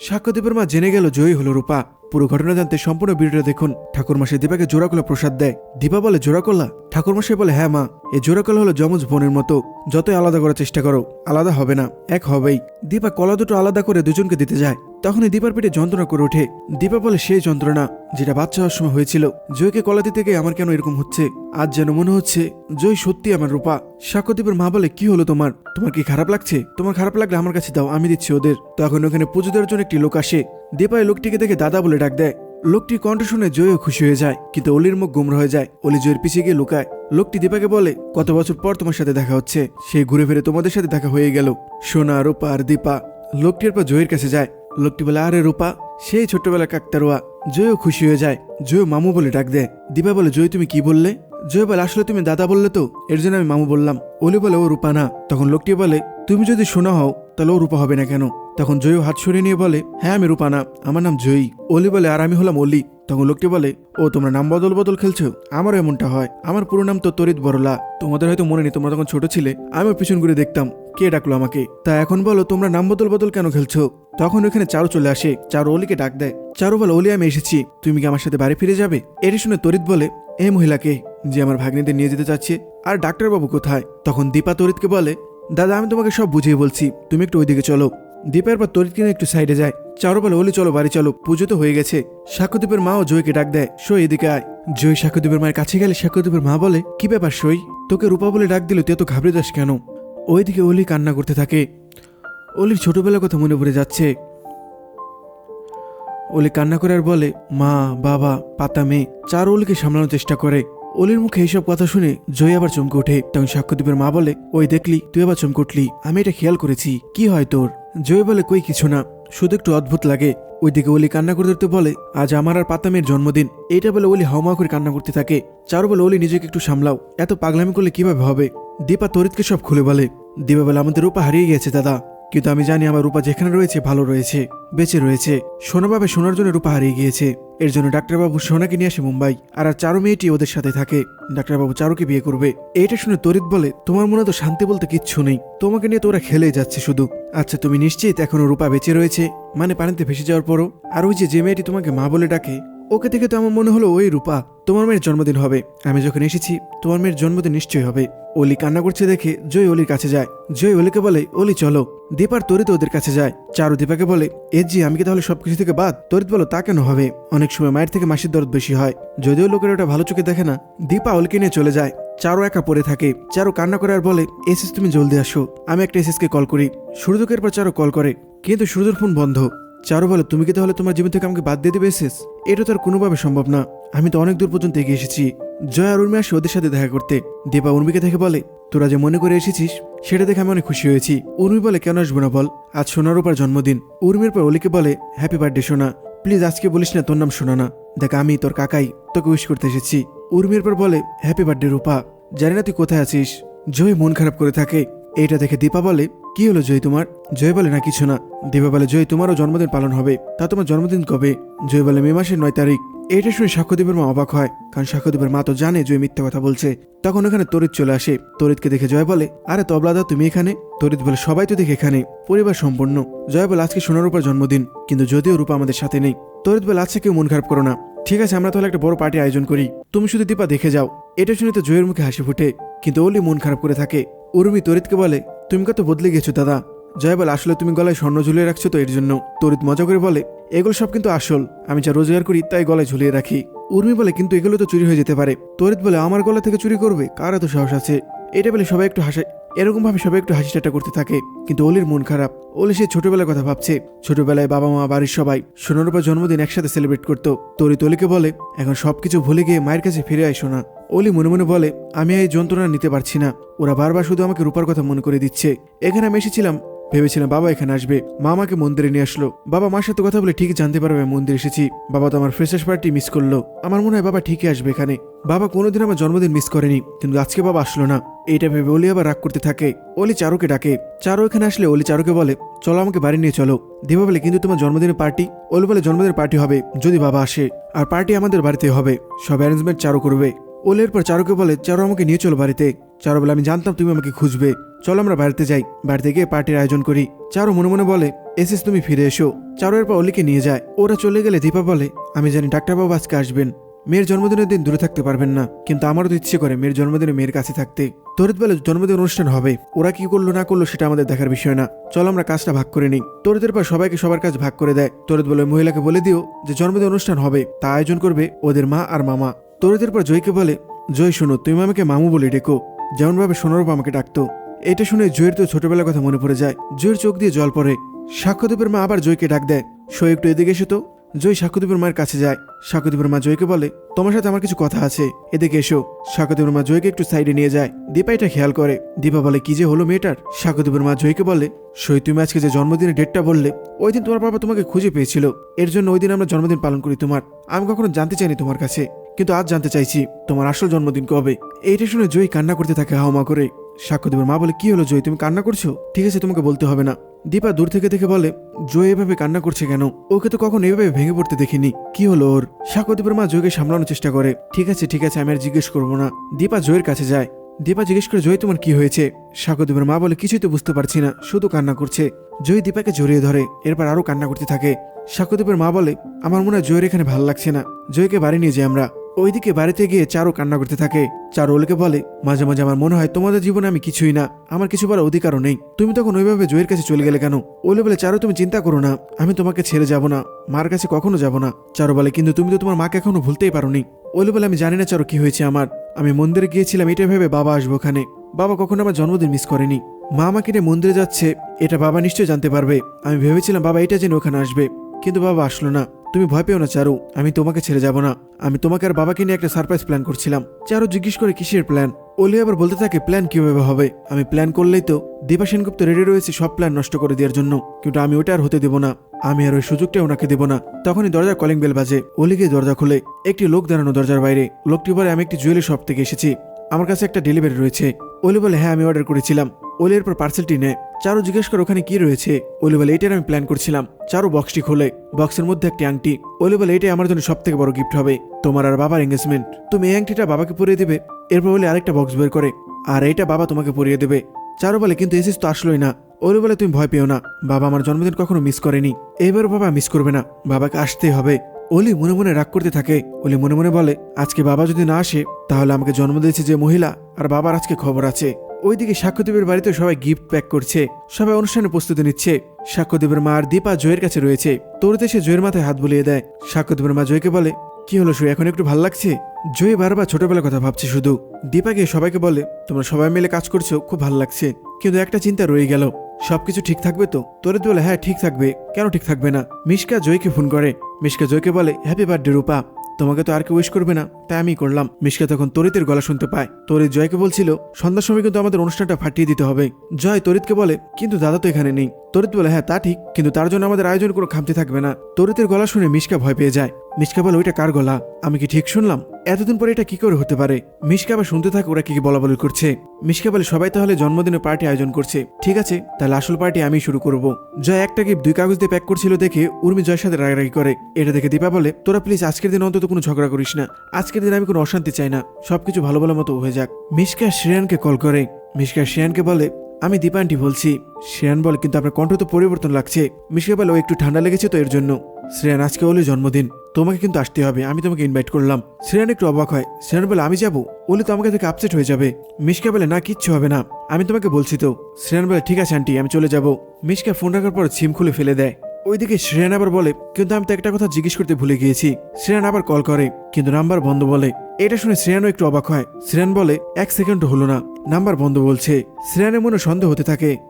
সাক্ষ্যদীপের মা জেনে গেল জয়ী হলো রূপা। পুরো ঘটনা জানতে সম্পূর্ণ ভিডিওটা দেখুন। ঠাকুরমাসে দীপাকে জোড়াকলা প্রসাদ দেয়। দীপা বলে, জোড়াকলা? ঠাকুরমাসে বলে হ্যাঁ মা, এই জোড়াকলা হলো যমজ বোনের মতো। যতই আলাদা করার চেষ্টা করো, আলাদা হবে না, এক হবেই। দীপা কলা দুটো আলাদা করে দুজনকে দিতে যায়। তখনই দীপার পেটে যন্ত্রণা করে ওঠে। দীপা বলে, সেই যন্ত্রণা যেটা বাচ্চা হওয়ার সময় হয়েছিল, জয়কে কলা দিতে গিয়ে আমার কেন এরকম হচ্ছে? আজ যেন মনে হচ্ছে, জয় সত্যি আমার রূপা। সাক্ষ্যদীপের মা বলে, কি হলো তোমার? তোমার কি খারাপ লাগছে? তোমার খারাপ লাগলে আমার কাছে দাও, আমি দিচ্ছি ওদের। তখন ওখানে পুজো দেওয়ার জন্য একটি লোক আসে। দীপা এই লোকটিকে দেখে দাদা বলে ডাক দেয়। লোকটির কণ্ঠ শুনে জয়ও খুশি হয়ে যায়, কিন্তু অলির মুখ গুমরা হয়ে যায়। অলি জয়ের পিছিয়ে গিয়ে লুকায়। লোকটি দীপাকে বলে, কত বছর পর তোমার সাথে দেখা হচ্ছে। সে ঘুরে ফিরে তোমাদের সাথে দেখা হয়ে গেল। সোনা, রূপা আর দীপা। লোকটির পর জয়ের কাছে যায়। লোকটি বলে, আরে রূপা, সেই ছোট্টবেলা কাকতারুয়া। জয়ও খুশি হয়ে যায়। জয় মামু বলে ডাক দেয়। দীপা বলে, জয়, তুমি কি বললে? জয় বলে, আসলে তুমি দাদা বললে তো? এর জন্য আমি মামু বললাম। অলি বলে, ও রূপা না। তখন লোকটি বলে, তুমি যদি সোনা হও, তাহলে ও রূপা হবে না কেন? তখন জয়ও হাত সরিয়ে নিয়ে বলে হ্যাঁ আমি রূপা না, আমার নাম জয়ী। অলি বলে, আর আমি হলাম অলি। তখন লোকটি বলে, ও, তোমরা নাম বদল বদল খেলছো? আমারও এমনটা হয়। আমার পুরো নাম তো তরিত বড়লা তোমাদের হয়তো মনে নেই, তোমরা তখন ছোট ছিলে। আমি পিছন ঘুরে দেখতাম, কে ডাকলো আমাকে। তা এখন বলো, তোমরা নাম বদল বদল কেন খেলছো? তখন ওখানে চারু চলে আসে। চারু অলিকে ডাক দেয়। চারু বলে, অলি, আমি এসেছি। তুমি কি আমার সাথে বাড়ি ফিরে যাবে? এটি শুনে তরিত বলে এই মহিলাকে যে আমার ভাগ্নিদের নিয়ে যেতে চাচ্ছে, আর ডাক্তারবাবু কোথায়? তখন দীপা তরিতকে বলে, দাদা, আমি তোমাকে সব বুঝিয়ে বলছি। তুমি একটু ওইদিকে চলো। দীপের পর তরিত কিনে একটু সাইডে যায়। চারু বলে, ওলি, চলো, বাড়ি চলো। পুজো তো হয়ে গেছে। সাক্ষ্যদীপের মাও জয়কে ডাক দেয়। সই এদিকে আয়। জয় সাক্ষ্যদীপের মায়ের কাছে গেলে সাক্ষ্যদীপের মা বলে, কি ব্যাপার সই? তোকে রূপা বলে ডাক দিল তুই এত ঘাবড়ে যাস কেন? ওইদিকে অলি কান্না করতে থাকে। অলির ছোটবেলার কথা মনে পড়ে যাচ্ছে। অলি কান্না করে আর বলে, মা, বাবা, পাতা মেয়ে। চার অলিকে সামলানোর চেষ্টা করে। অলির মুখে এইসব কথা শুনে জয় আবার চমকে ওঠে। তখন সাক্ষ্যদীপের মা বলে, ওই দেখলি, তুই আবার চমকে উঠলি আমি এটা খেয়াল করেছি। কি হয় তোর? জয় বলে, কই, কিছু না। শুধু একটু অদ্ভুত লাগে। ওইদিকে অলি কান্না করতে করতে বলে, আজ আমার আর পাতা মেয়ের জন্মদিন। এইটা বলে অলি হাওমা করে কান্না করতে থাকে। চারু বলে অলি নিজেকে একটু সামলাও। এত পাগলামি করলে কীভাবে হবে? দীপা তরিতকে সব খুলে বলে, দীপা বলে, আমাদের রূপা হারিয়ে গেছে, দাদা। কিন্তু আমি জানি আমার রূপা যেখানে রয়েছে, ভালো রয়েছে, বেঁচে রয়েছে। সোনাভাবে সোনার জন্য রূপা হারিয়ে গিয়েছে। এর জন্য ডাক্তারবাবু সোনাকে নিয়ে আসে মুম্বাই, আর আর চারু মেয়েটি ওদের সাথে থাকে। ডাক্তারবাবু চারুকে বিয়ে করবে। এটা শুনে তরিত বলে, তোমার মনে তো শান্তি বলতে কিচ্ছু নেই। তোমাকে নিয়ে তো ওরা খেলেই যাচ্ছে শুধু। আচ্ছা তুমি নিশ্চিত এখনও রূপা বেঁচে রয়েছে? মানে পানিতে ভেসে যাওয়ার পরও? আর ওই যে যে মেয়েটি তোমাকে মা বলে ডাকে, ওকে দেখে তো আমার মনে হলো ওই রূপা। তোমার মেয়ের জন্মদিন হবে। আমি যখন এসেছি, তোমার মেয়ের জন্মদিন নিশ্চয়ই হবে। অলি কান্না করছে দেখে জয় অলির কাছে যায়। জয় অলিকে বলে, অলি, চলো। দীপার তরিত ওদের কাছে যায়। চারু দীপাকে বলে, এ জি, আমি কি তাহলে সবকিছু থেকে বাদ? তরিত বলো, তা কেন হবে? অনেক সময় মায়ের থেকে মাসির দরদ বেশি হয়। যদিও লোকের ওটা ভালো চোখে দেখে না, দীপা অলিকে নিয়ে চলে যায়। চারু একা পড়ে থাকে। চারু কান্না করে আর বলে, এসএস, তুমি জলদি আসো। আমি একটা এসএসকে কল করি। সূর্যকের পর চারু কল করে, কিন্তু সূর্যর ফোন বন্ধ। চারু বলে, তুমি কি তাহলে তোমার জীবন থেকে আমাকে বাদ দিয়ে দেবে এসেস এটা তো আর কোনোভাবে সম্ভব না। আমি তো অনেক দূর পর্যন্ত এগিয়ে এসেছি। জয় আর উর্মি আসে ওদের সাথে দেখা করতে দীপা উর্মিকে দেখে বলে, তোরা যে মনে করে এসেছিস, সেটা দেখে আমি অনেক খুশি হয়েছি। উর্মি বলে, কেন আসব না বল? আজ সোনার উপর জন্মদিন। উর্মির পর অলিকে বলে হ্যাপি বার্থডে সোনা। প্লিজ আজকে বলিস না তোর নাম সোনা না দেখ, আমি, তোর কাকাই, তোকে উইশ করতে এসেছি। উর্মির পর বলে হ্যাপি বার্থডে রূপা। জানি না তুই কোথায় আছিস। জয় মন খারাপ করে থাকে। এটা দেখে দীপা বলে কি হলো জয় তোমার? জয় বলে না কিছু না। দীপা বলে, জয়, তোমারও জন্মদিন পালন হবে। তা তোমার জন্মদিন কবে? জয় বলে, মে মাসের নয় তারিখ। এটা শুনে সাক্ষ্যদীপের মা অবাক হয়, কারণ সাক্ষ্যদীপের মা তো জানে জয় মিথ্যা কথা বলছে। তখন ওখানে তরিত চলে আসে। তরিতকে দেখে জয় বলে, আরে তবলাদা তুমি এখানে? তরিত বলে, সবাই তো দেখে এখানে। পরিবার সম্পন্ন জয় বলে, আজকে সোনার উপর জন্মদিন, কিন্তু যদিও রূপা আমাদের সাথে নেই। তরিত বলে আজকে কেউ মন খারাপ করো না। ঠিক আছে, আমরা তাহলে একটা বড় পার্টি আয়োজন করি। তুমি শুধু দীপা দেখে যাও। এটা শুনে তো জয়ের মুখে হাসি ফুটে, কিন্তু ওলি মন খারাপ করে থাকে। উর্মি তরিতকে বলে তুমি কত বদলে গেছো, দাদা। জয় বলে, আসলে তুমি গলায় স্বর্ণ ঝুলিয়ে রাখছো তো এর জন্য। তরিত মজা করে বলে, এগুলো সব কিন্তু আসল। আমি যা রোজগার করি তাই গলায় ঝুলিয়ে রাখি। উর্মি বলে, কিন্তু এগুলো তো চুরি হয়ে যেতে পারে। তরিত বলে, আমার গলা থেকে চুরি করবে? কার এত সাহস আছে? এটা বলে সবাই একটু হাসে। এরকম ভাবে সবাই একটু হাসি ঠাট্টা করতে থাকে। কিন্তু অলির মন খারাপ। অলি সে ছোটবেলার কথা ভাবছে। ছোটবেলায় বাবা মা, বাড়ির সবাই সোনার উপর জন্মদিন একসাথে সেলিব্রেট করতো। তরি তলিকে বলে, এখন সবকিছু ভুলে গিয়ে মায়ের কাছে ফিরে আয় না। অলি মনে মনে বলে, আমি এই যন্ত্রণা নিতে পারছি না। ওরা বারবার শুধু আমাকে রূপার কথা মনে করে দিচ্ছে। এখানে আমি এসেছিলাম, ভেবেছিলাম বাবা এখানে আসবে। মা আমাকে মন্দিরে নিয়ে আসলো। বাবা মার সাথে কথা বলে ঠিকই জানতে পারবে আমি মন্দিরে এসেছি। বাবা তো আমার ফ্রেশার্স পার্টি মিস করল। আমার মনে হয় বাবা ঠিকই আসবে এখানে। বাবা কোনোদিন আমার জন্মদিন মিস করেনি, কিন্তু আজকে বাবা আসলো না। এইটা ভেবে অলি আবার রাগ করতে থাকে। অলি চারুকে ডাকে। চারু এখানে আসলে অলি চারুকে বলে, চলো আমাকে বাড়ি নিয়ে চলো। দিবা বলে, কিন্তু তোমার জন্মদিনের পার্টি অলি বলে, জন্মদিনের পার্টি হবে, যদি বাবা আসে। আর পার্টি আমাদের বাড়িতে হবে। সব অ্যারেঞ্জমেন্ট চারু করবে। ওলের পর চারুকে বলে, চারু আমাকে নিয়ে চলো বাড়িতে। চারু বলে, আমি জানতাম তুমি আমাকে খুঁজবে। চলো আমরা বাড়িতে যাই। বাড়িতে গিয়ে পার্টির আয়োজন করি। চারু মনে মনে বলে এসিস তুমি, ফিরে এসো। চারু এরপর অলিকে নিয়ে যায়। ওরা চলে গেলে দীপা বলে, আমি জানি ডাক্তারবাবু আজকে আসবেন। মেয়ের জন্মদিনের দিন দূরে থাকতে পারবেন না, কিন্তু আমারও তো ইচ্ছে করে মেয়ের জন্মদিনে মেয়ের কাছে থাকতে। তরিত বলে, জন্মদিন অনুষ্ঠান হবে। ওরা কি করল না করল সেটা আমাদের দেখার বিষয় না। চলো আমরা কাজটা ভাগ করে নিই। তরিতের পর সবাইকে সবার কাজ ভাগ করে দেয়। তরিত বলে, মহিলাকে বলে দিও যে জন্মদিন অনুষ্ঠান হবে। তা আয়োজন করবে ওদের মা আর মামা। তরিতের পর জয়কে বলে, জয় শোনো, তুমি আমাকে মামু বলে ডেকো। যেমনভাবে সোনারূপ আমাকে ডাকতো। এটা শুনে জয়ের তো ছোটবেলার কথা মনে পড়ে যায়। জয়ের চোখ দিয়ে জল পড়ে। সাক্ষ্যদীপের মা আবার জয়কে ডাক দেয়। সই একটু এদিকে এসে তো। জয় সাক্ষ্যদীপের মায়ের কাছে যায়। সাক্ষ্যদীপের মা জয়কে বলে, তোমার সাথে আমার কিছু কথা আছে। এদিকে এসো। সাক্ষ্যদীপের মা জয়কে একটু সাইডে নিয়ে যায়। দীপা এটা খেয়াল করে। দীপা বলে, কি যে হলো মেয়েটার? সাক্ষ্যদীপের মা জয়কে বলে সই তুমি আজকে যে জন্মদিনের ডেটটা বললে, ওই দিন তোমার বাবা তোমাকে খুঁজে পেয়েছিল। এর জন্য ওই দিন আমরা জন্মদিন পালন করি তোমার। আমি কখনো জানতে চাইনি তোমার কাছে। কিন্তু আজ জানতে চাইছি, তোমার আসল জন্মদিন কবে? এইটা শুনে জয় কান্না করতে থাকে হাওমা করে। সাক্ষ্যদেবের মা বলে, কি হলো জয়, তুমি কান্না করছ? ঠিক আছে, তোমাকে বলতে হবে না। দীপা দূর থেকে দেখে বলে, জয় এভাবে কান্না করছে কেন? ওকে তো কখনো এভাবে ভেঙে পড়তে দেখিনি। কি হলো ওর? সাক্ষ্যদেবের মা জয়কে সামলানোর চেষ্টা করে, ঠিক আছে ঠিক আছে, আমি আর জিজ্ঞেস করব না। দীপা জয়ের কাছে যায়। দীপা জিজ্ঞেস করে, জয়, তোমার কি হয়েছে? সাক্ষ্যদেবের মা বলে, কিছুই তো বুঝতে পারছি না, শুধু কান্না করছে। জয় দীপাকে জড়িয়ে ধরে, এরপর আরও কান্না করতে থাকে। সাক্ষ্যদেবের মা বলে, আমার মনে হয় জয়ের এখানে ভালো লাগছে না। জয়কে বাড়ি নিয়ে যাই আমরা। ওইদিকে বাড়িতে গিয়ে চারও কান্না করতে থাকে। চারু ওলকে বলে, মাঝে মাঝে আমার মনে হয় তোমাদের জীবনে আমি কিছুই না। আমার কিছু বলার অধিকারও নেই। তুমি তখন ওইভাবে জয়ের কাছে চলে গেলে কেন? ওলে বলে, চারু, তুমি চিন্তা করো না। আমি তোমাকে ছেড়ে যাব না। মার কাছে কখনো যাব না। চারু বলে, কিন্তু তুমি তো তোমার মাকে এখনও ভুলতেই পারোনি। ওলে বলে, আমি জানি না চারু, কি হয়েছে আমার। আমি মন্দিরে গিয়েছিলাম এটা ভেবে বাবা আসব ওখানে। বাবা কখনো আমার জন্মদিন মিস করেনি। মা আমাকে নিয়ে মন্দিরে যাচ্ছে, এটা বাবা নিশ্চয়ই জানতে পারবে। আমি ভেবেছিলাম বাবা এটা জেনে ওখানে আসবে। কিন্তু বাবা আসলো না। তুমি ভয় পেও না, চারু। আমি তোমাকে ছেড়ে যাব না। আমি তোমাকে আর বাবাকে নিয়ে একটা সারপ্রাইজ প্ল্যান করছিলাম। চারু জিজ্ঞেস করে কিসের প্ল্যান ওলি আবার বলতে থাকে প্ল্যান কীভাবে হবে? আমি প্ল্যান করলেই তো দীপা সেনগুপ্ত রেডি রয়েছে সব প্ল্যান নষ্ট করে দেওয়ার জন্য। কিন্তু আমি ওটা আর হতে দেব না। আমি আর ওই সুযোগটা ওনাকে দেব না। তখনই দরজার কলিং বেল বাজে। ওলি গিয়ে দরজা খুলে। একটি লোক দাঁড়ানো দরজার বাইরে। লোকটি বলে, আমি একটি জুয়েলারি শপ থেকে এসেছি। আমার কাছে একটা ডেলিভারি রয়েছে। ওলি বলে হ্যাঁ আমি অর্ডার করেছিলাম। ওলি এরপর পার্সেলটি নেয়। চারু জিজ্ঞেস করে, ওখানে কি রয়েছে? ওলি বলে এটার আমি প্ল্যান করছিলাম। চারু বক্সটি খোলে। বক্সের মধ্যে একটি আংটি। ওলি বলে এটাই আমার জন্য সব থেকে বড় গিফট হবে। তোমার আর বাবার এঙ্গেজমেন্ট তুমি এই আংটিটা বাবাকে পরিয়ে দেবে। এরপর বলে, আরেকটা বক্স বের করে। আর এইটা বাবা তোমাকে পরিয়ে দেবে। চারু বলে, কিন্তু এসিস তো আসলোই না। ওলি বলে, তুমি ভয় পেও না। বাবা আমার জন্মদিন কখনো মিস করেনি। এবার বাবা মিস করবে না। বাবাকে আসতেই হবে। অলি মনে মনে রাগ করতে থাকে। অলি মনে মনে বলে, আজকে বাবা যদি না আসে, তাহলে আমাকে জন্ম দিয়েছে যে মহিলা, আর বাবার আজকে খবর আছে। ওইদিকে সাক্ষ্যদেবের বাড়িতে সবাই গিফট প্যাক করছে। সবাই অনুষ্ঠানে প্রস্তুতি নিচ্ছে। সাক্ষ্যদেবের মা আর দীপা জয়ের কাছে রয়েছে। তোরতে সে জয়ের মাথায় হাত বুলিয়ে দেয়। সাক্ষ্যদেবের মা জয়কে বলে, কি হলো শুয়ে? এখন একটু ভালো লাগছে? জয় বারবার ছোটবেলার কথা ভাবছে শুধু। দীপা গিয়ে সবাইকে বলে, তোমরা সবাই মিলে কাজ করছ, খুব ভালো লাগছে। কিন্তু একটা চিন্তা রয়ে গেল। সবকিছু ঠিক থাকবে তো? তোরে বলে হ্যাঁ ঠিক থাকবে। কেন ঠিক থাকবে না? মিশকা জয়কে ফোন করে। মিশকা জয়কে বলে, হ্যাপি বার্থডে রূপা। তোমাকে তো আর কেউ উইশ করবে না, তাই আমি করলাম। মিশকা তখন তরিতের গলা শুনতে পায়। তরিত জয়কে বলছিল, সন্ধ্যার সময় কিন্তু আমাদের অনুষ্ঠানটা ফাটিয়ে দিতে হবে। জয় তরিতকে বলে, কিন্তু দাদা তো এখানে নেই। তরিত বলে হ্যাঁ তা ঠিক, কিন্তু তার জন্য আমাদের আয়োজন কোনো খামতি থাকবে না। তরিতের গলা শুনে মিশকা ভয় পেয়ে যায়। মিশকা বলে, ওইটা কার গলা? আমি কি ঠিক শুনলাম? এতদিন পরে এটা কি করে হতে পারে? মিশকা আবার শুনতে থাকে, ওরা কি কি বলা বলি করছে। মিশকা বলে, সবাই তাহলে জন্মদিনের পার্টি আয়োজন করছে। ঠিক আছে, তাহলে আসল পার্টি আমি শুরু করব। জয় একটা গিফট দুই কাগজ দিয়ে প্যাক করছিল দেখে উর্মি জয়ের সাথে রাগারাগি করে। এটা দেখে দীপা বলে, তোরা প্লিজ আজকের দিন অন্তত কোনো ঝগড়া করিস না। আজকের দিন আমি কোনো অশান্তি চাই না। সবকিছু ভালো ভালো মতো হয়ে যাক। মিশকা শ্রেয়ানকে কল করে। মিশকা শ্রেয়ানকে বলে, আমি দীপা আন্টি বলছি। শ্রেয়ান বলে, কিন্তু আপনার কণ্ঠ তো পরিবর্তন লাগছে। মিশকা বলে, ও একটু ঠান্ডা লেগেছে তো এর জন্য। শ্রেয়ান, আজকে হলো জন্মদিন। তোমাকে কিন্তু আসতে হবে, আমি তোমাকে ইনভাইট করলাম। শ্রেয়ান একটু অবাক হয়। শ্রেয়ান বলে, আমি যাব? ওলি তো আমাকে থেকে আপসেট হয়ে যাবে। মিশকা বলে, না, কিচ্ছু হবে না। আমি তোমাকে বলছি তো। শ্রেয়ান বলে, ঠিক আছে, আন্টি, আমি চলে যাব। মিশকা ফোন রাখার পর সিম খুলে ফেলে দেয়। ওইদিকে শ্রেয়ান আবার বলে, কিন্তু আমি তো একটা কথা জিজ্ঞেস করতে ভুলে গিয়েছি। শ্রেয়ান আবার কল করে, কিন্তু নাম্বার বন্ধ বলে। এটা শুনে শ্রেয়ানও একটু অবাক হয়। শ্রেয়ান বলে, এক সেকেন্ড হলো না নাম্বার বন্ধ বলছে। শ্রেয়ানের মনে সন্দেহ হতে থাকে।